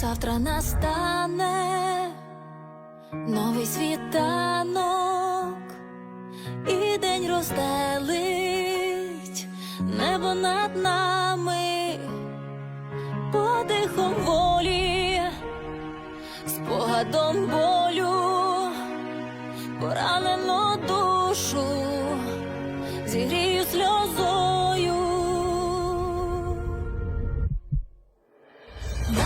завтра настане новий світанок, і день розстелить небо над нами, подихом волі, спогадом болю,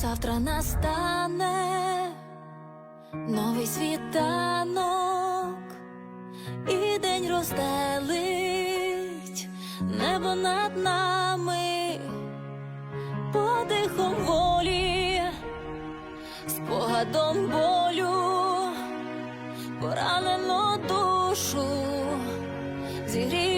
Завтра настане новий світанок, і день розстелить небо над нами, подихом волі, спогадом болю, поранену душу, зігрію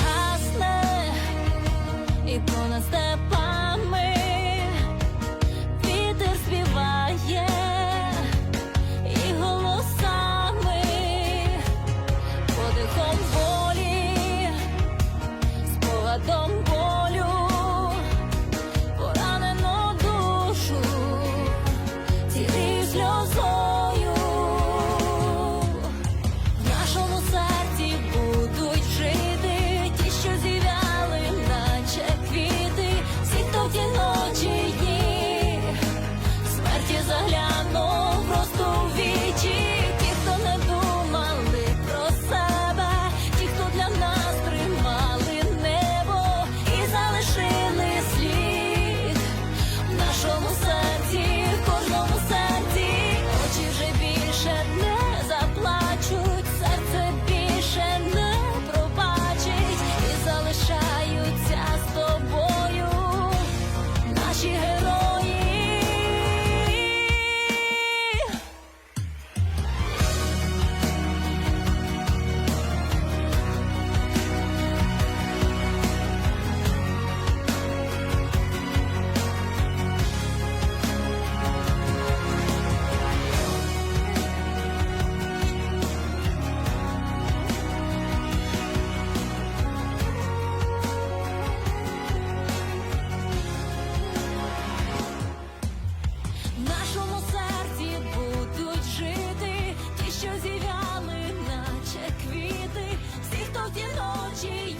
і step ночі